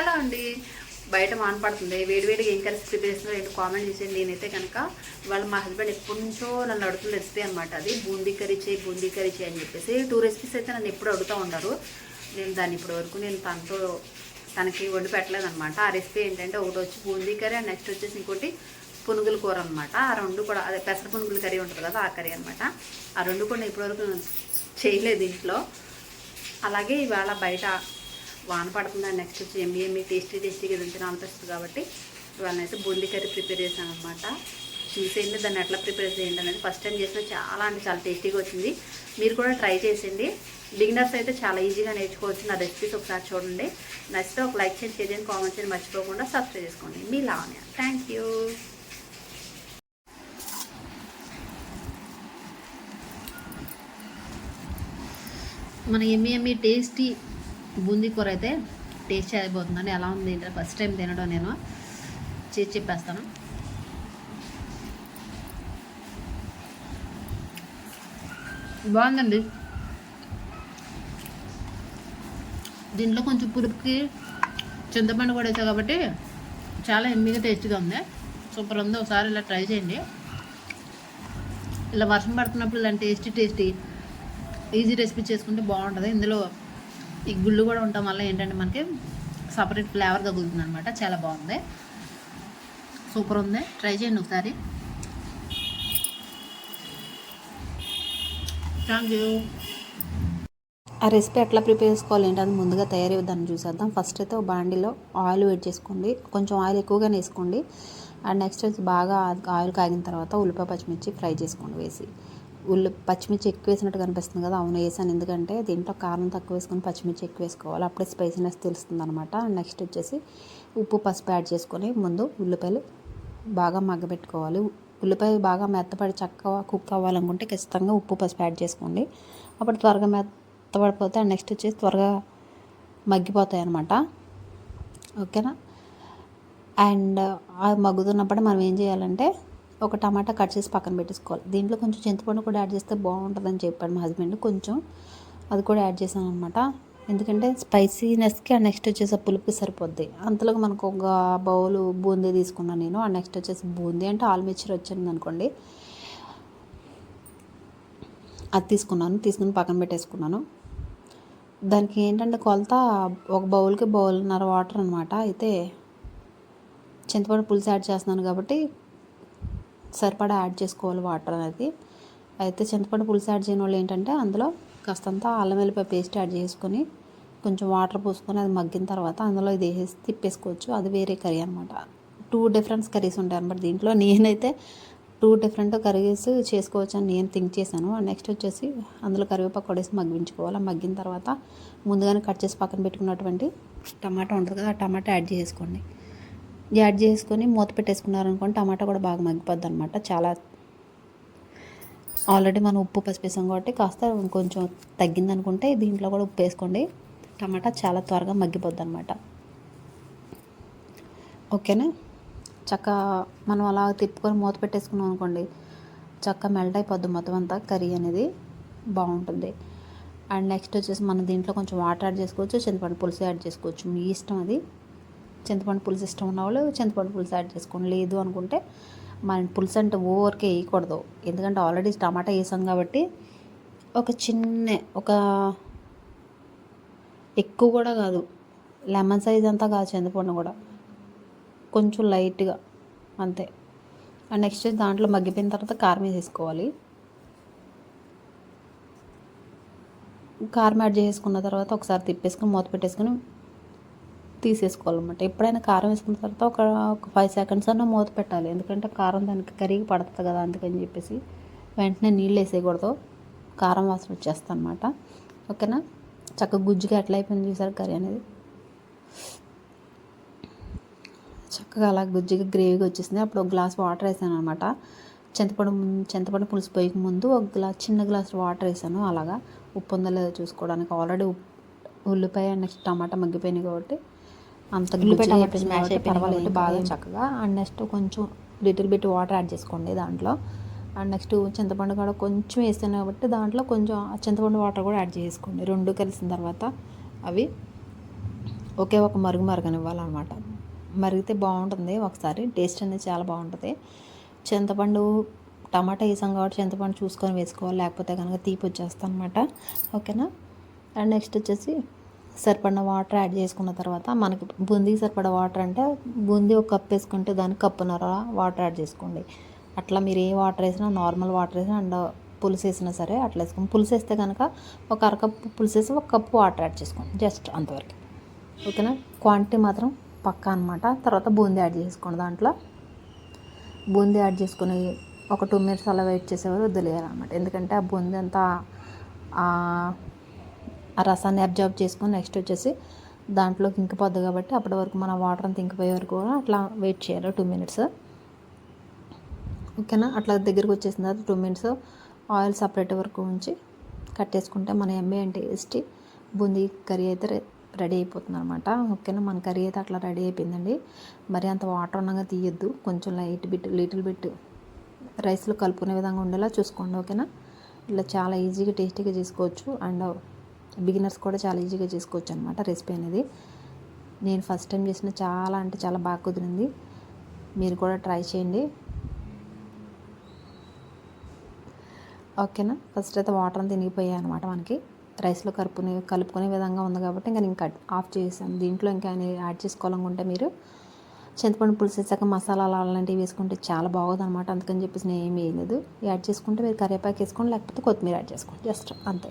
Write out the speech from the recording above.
Hello అండి. బయట మాన పడుతుంది. వేడివేడిగా ఏం కలిసి ప్రిపేర్ చేస్తున్నారు ఏంటి కామెంట్ చేసేది నేనైతే కనుక వాళ్ళ మా హస్బెండ్ ఎప్పటి నుంచో నన్ను అడుగుతున్న రెసిపీ అనమాట అది. బూందీ కర్రీ చేయి బూందీ కర్రీ చేయి అని చెప్పేసి టూ రెసిపీస్ అయితే నన్ను ఎప్పుడు అడుగుతూ ఉన్నారు నేను దాన్ని ఇప్పటి వరకు నేను తనతో తనకి వండి పెట్టలేదనమాట ఆ రెసిపీ ఏంటంటే ఒకటి వచ్చి బూందీ కర్రీ అండ్ నెక్స్ట్ వచ్చేసి ఇంకోటి పునుగుల కూర అనమాట ఆ రెండు కూడా అదే పెసర పునుగుల కర్రీ ఉంటుంది కదా ఆ కర్రీ అనమాట ఆ రెండు కూడా నేను ఇప్పటివరకు చేయలేదు ఇంట్లో. అలాగే ఇవాళ బయట వాన పడుతుంది నెక్స్ట్ వచ్చి ఎమ్మి ఎమ్మి టేస్టీ టేస్టీగా తింటే అనిపిస్తుంది కాబట్టి ఇవాళ బూందీ కర్రీ ప్రిపేర్ చేశాను అనమాట చూసేయండి దాన్ని ఎట్లా ప్రిపేర్ చేయండి అనేది ఫస్ట్ టైం చేసిన చాలా అంటే చాలా టేస్టీగా వచ్చింది. మీరు కూడా ట్రై చేసేయండి. బిగినర్స్ అయితే చాలా ఈజీగా నేర్చుకోవచ్చు. నా రెసిపీస్ ఒకసారి చూడండి. నచ్చితే ఒక లైక్ చేయండి షేర్ చేయండి కామెంట్ చేయండి. మర్చిపోకుండా సబ్స్క్రైబ్ చేసుకోండి. మీ లావణ్య. థ్యాంక్ యూ మన ఎమ్మి ఎమ్మి టేస్టీ బూందీ కూర అయితే టేస్ట్ అయిపోతుందండి ఎలా ఉంది ఏంటంటే ఫస్ట్ టైం తినడం నేను. చేసి చెప్పేస్తాను. బాగుందండి. దీంట్లో కొంచెం పులుపుకి చింతపండు కూడా వేసా కాబట్టి చాలా ఎమ్మిగా టేస్ట్గా ఉంది. సూపర్ ఉంది. ఒకసారి ఇలా ట్రై చేయండి. ఇలా వర్షం పడుతున్నప్పుడు ఇలాంటి టేస్టీ టేస్టీ ఈజీ రెసిపీ చేసుకుంటే బాగుంటుంది. ఇందులో ఈ గుళ్ళు కూడా ఉండటం వల్ల ఏంటంటే మనకి సపరేట్ ఫ్లేవర్ తగులుతుంది అనమాట చాలా బాగుంది. సూపర్ ఉంది. ట్రై చేయండి ఒకసారి. థ్యాంక్ యూ ఆ రెసిపీ ఎట్లా ప్రిపేర్ చేసుకోవాలి ఏంటది ముందుగా తయారీ దాన్ని చూసేద్దాం. ఫస్ట్ అయితే ఒక బాండీలో ఆయిల్ వేడి చేసుకోండి. కొంచెం ఆయిల్ ఎక్కువగానే వేసుకోండి. అండ్ నెక్స్ట్ వచ్చి బాగా ఆయిల్ కాగిన తర్వాత ఉల్లిపాయ పచ్చిమిర్చి ఫ్రై చేసుకోండి వేసి. ఉల్లి పచ్చిమిర్చి ఎక్కువ వేసినట్టు కనిపిస్తుంది కదా అవును వేసాను. ఎందుకంటే దీంట్లో కారం తక్కువ వేసుకొని పచ్చిమిర్చి ఎక్కువ వేసుకోవాలి. అప్పుడే స్పైసీనెస్ తెలుస్తుంది అనమాట నెక్స్ట్ వచ్చేసి ఉప్పు పసుపు యాడ్ చేసుకొని ముందు ఉల్లిపాయలు బాగా మగ్గబెట్టుకోవాలి. ఉల్లిపాయ బాగా మెత్తపడి చక్కగా కుక్ అవ్వాలనుకుంటే ఖచ్చితంగా ఉప్పు పసుపు యాడ్ చేసుకోండి. అప్పుడు త్వరగా మెత్తపడిపోతే అండ్ నెక్స్ట్ వచ్చేసి త్వరగా మగ్గిపోతాయి అనమాట ఓకేనా అండ్ అది మగ్గుతున్నప్పుడు మనం ఏం చేయాలంటే ఒక టమాటా కట్ చేసి పక్కన పెట్టేసుకోవాలి. దీంట్లో కొంచెం చింతపండు కూడా యాడ్ చేస్తే బాగుంటుందని చెప్పాడు మా హస్బెండ్. కొంచెం అది కూడా యాడ్ చేశాను అనమాట ఎందుకంటే స్పైసీనెస్కి ఆ నెక్స్ట్ వచ్చేసి ఆ పులుపుకి సరిపోద్ది. అంతలో మనకు ఒక బౌల్ బూందీ తీసుకున్నాను నేను. ఆ నెక్స్ట్ వచ్చేసి బూందీ అంటే ఆల్మిచర్ వచ్చింది అనుకోండి. అది తీసుకున్నాను. తీసుకుని పక్కన పెట్టేసుకున్నాను. దానికి ఏంటంటే కొలత ఒక బౌల్కి బౌల్న్నర వాటర్ అనమాట అయితే చింతపండు పులుసు యాడ్ చేస్తున్నాను కాబట్టి సరిపడా యాడ్ చేసుకోవాలి వాటర్ అనేది. అయితే చింతపండు పులుసు యాడ్ చేయని వాళ్ళు ఏంటంటే అందులో కాస్తంత అల్లం వెల్లిపాయ పేస్ట్ యాడ్ చేసుకొని కొంచెం వాటర్ పోసుకొని అది మగ్గిన తర్వాత అందులో ఇది వేసి తిప్పేసుకోవచ్చు. అది వేరే కర్రీ అనమాట టూ డిఫరెంట్స్ కర్రీస్ ఉంటాయి అనమాట దీంట్లో. నేనైతే టూ డిఫరెంట్ కర్రీస్ చేసుకోవచ్చు అని నేను థింక్ చేశాను. నెక్స్ట్ వచ్చేసి అందులో కరివేపాకు కొడేసి మగ్గించుకోవాలి. మగ్గిన తర్వాత ముందుగానే కట్ చేసి పక్కన పెట్టుకున్నటువంటి టమాటా ఉంటుంది కదా ఆ టమాటా యాడ్ చేసుకోండి. యాడ్ చేసుకొని మూత పెట్టేసుకున్నారనుకోండి టమాటా కూడా బాగా మగ్గిపోద్ది అనమాట చాలా ఆల్రెడీ మనం ఉప్పు పసిపేసాం కాబట్టి కాస్త కొంచెం తగ్గింది అనుకుంటే దీంట్లో కూడా ఉప్పు వేసుకోండి. టమాటా చాలా త్వరగా మగ్గిపోద్ది అనమాట ఓకేనా? చక్క మనం అలా తిప్పుకొని మూత పెట్టేసుకున్నాం అనుకోండి చక్క మెల్ట్ అయిపోద్ది మొత్తం అంతా కర్రీ అనేది. బాగుంటుంది. అండ్ నెక్స్ట్ వచ్చేసి మనం దీంట్లో కొంచెం వాటర్ యాడ్ చేసుకోవచ్చు చింతపండు పులుసు యాడ్ చేసుకోవచ్చు. మీ ఇష్టం అది. చింతపండు పులుసు ఇష్టం ఉన్న వాళ్ళు చింతపండు పులుసు యాడ్ చేసుకోండి. లేదు అనుకుంటే మన పులుసు అంటే ఓవర్కే వేయకూడదు. ఎందుకంటే ఆల్రెడీ టమాటా వేసాం కాబట్టి ఒక చిన్న ఒక ఎక్కువ కూడా కాదు. లెమన్ సైజ్ అంతా కాదు చింతపండు కూడా. కొంచెం లైట్గా అంతే. అండ్ నెక్స్ట్ దాంట్లో మగ్గిపోయిన తర్వాత కారం వేసేసుకోవాలి. కారం యాడ్ చేసుకున్న తర్వాత ఒకసారి తిప్పేసుకుని మూత పెట్టేసుకుని తీసేసుకోవాలన్నమాట. ఎప్పుడైనా కారం వేసుకున్న తర్వాత ఒక ఒక ఫైవ్ సెకండ్స్ అన్న మూత పెట్టాలి. ఎందుకంటే కారం దానికి కరిగి పడుతుంది కదా అందుకని చెప్పేసి వెంటనే నీళ్ళు వేసేయకూడదు. కారం వాసన వచ్చేస్తుంది అనమాట ఓకేనా? చక్కగా గుజ్జుగా ఎట్లా అయిపోయింది చూసారు కర్రీ అనేది? చక్కగా అలా గుజ్జుగా గ్రేవీగా వచ్చేసింది. అప్పుడు ఒక గ్లాస్ వాటర్ వేసాను అనమాట చింతపండు చింతపండు పులుసు పోయక ముందు ఒక గ్లాస్ చిన్న గ్లాస్ వాటర్ వేసాను. అలాగా ఉప్పు ఉందో లేదో చూసుకోవడానికి. ఆల్రెడీ ఉల్లిపాయ నెక్స్ట్ టమాటా మగ్గిపోయినాయి కాబట్టి అంత అయిపోయింది కాబట్టి పర్వాలేదు బాగా చక్కగా అండ్ నెక్స్ట్ కొంచెం లిటిల్ బిట్ వాటర్ యాడ్ చేసుకోండి దాంట్లో అండ్ నెక్స్ట్ చింతపండు కూడా కొంచెం వేస్తాను కాబట్టి దాంట్లో కొంచెం చింతపండు వాటర్ కూడా యాడ్ చేసుకోండి రెండు కలిసిన తర్వాత అవి ఒకే ఒక మరుగు మరగనివ్వాలన్నమాట మరిగితే బాగుంటుంది ఒకసారి టేస్ట్ అనేది చాలా బాగుంటుంది చింతపండు టమాటా వేసాం కాబట్టి చింతపండు చూసుకొని వేసుకోవాలి లేకపోతే కనుక తీపి వచ్చేస్తాను అనమాట ఓకేనా అండ్ నెక్స్ట్ వచ్చేసి సరిపడిన వాటర్ యాడ్ చేసుకున్న తర్వాత మనకి బూందీకి సరిపడ వాటర్ అంటే బూందీ ఒక కప్ వేసుకుంటే దానికి కప్పున్నర వాటర్ యాడ్ చేసుకోండి. అట్లా మీరు ఏ వాటర్ వేసినా నార్మల్ వాటర్ వేసినా అండ్ పులుసు వేసినా సరే అట్లా వేసుకోండి. పులుసు వేస్తే కనుక ఒక అరకప్పు పులుసు వేసి ఒక కప్పు వాటర్ యాడ్ చేసుకోండి. జస్ట్ అంతవరకు. ఓకేనా? క్వాంటిటీ మాత్రం పక్కా అనమాట తర్వాత బూందీ యాడ్ చేసుకోండి దాంట్లో. బూందీ యాడ్ చేసుకుని ఒక టూ మినిట్స్ అలా వెయిట్ చేసేవారు వదిలేయాలన్నమాట. ఎందుకంటే ఆ బూందీ అంతా ఆ రసాన్ని అబ్జర్వ్ చేసుకొని నెక్స్ట్ వచ్చేసి దాంట్లో ఇంకిపోద్ది కాబట్టి అప్పటి వరకు మన వాటర్ అంతా ఇంకిపోయే వరకు కూడా అట్లా వెయిట్ చేయాలి టూ మినిట్స్ ఓకేనా? అట్లా దగ్గరికి వచ్చేసిన తర్వాత టూ మినిట్స్ ఆయిల్ సపరేట్ వరకు ఉంచి కట్టేసుకుంటే మన ఎమ్మె అంటే టేస్టీ బూందీ కర్రీ అయితే రెడీ అయిపోతుంది అనమాట ఓకేనా? మన కర్రీ అయితే అట్లా రెడీ అయిపోయిందండి. మరి అంత వాటర్ ఉండగా తీయద్దు. కొంచెం లైట్ బిట్ లిటిల్ బిట్ రైస్లో కలుపుకునే విధంగా ఉండేలా చూసుకోండి. ఓకేనా? ఇలా చాలా ఈజీగా టేస్టీగా చేసుకోవచ్చు. అండ్ బిగినర్స్ కూడా చాలా ఈజీగా చేసుకోవచ్చు అనమాట రెసిపీ అనేది. నేను ఫస్ట్ టైం చేసిన చాలా అంటే చాలా బాగా కుదిరింది. మీరు కూడా ట్రై చేయండి. ఓకేనా? ఫస్ట్ అయితే వాటర్ అంతా తినిగిపోయాయి అనమాట మనకి. రైస్లో కలుపుకునే కలుపుకునే విధంగా ఉంది కాబట్టి ఇంకా నేను కట్ ఆఫ్ చేసాను. దీంట్లో ఇంకా యాడ్ చేసుకోవాలనుకుంటే మీరు చింతపండు పులుసు వేసాక మసాలాలు అలాంటివి వేసుకుంటే చాలా బాగుంది అనమాట అందుకని చెప్పేసి నేను ఏమీ వేయలేదు. యాడ్ చేసుకుంటే మీరు కరివేపాకు వేసుకోండి లేకపోతే కొత్తిమీర యాడ్ చేసుకోండి. జస్ట్ అంతే.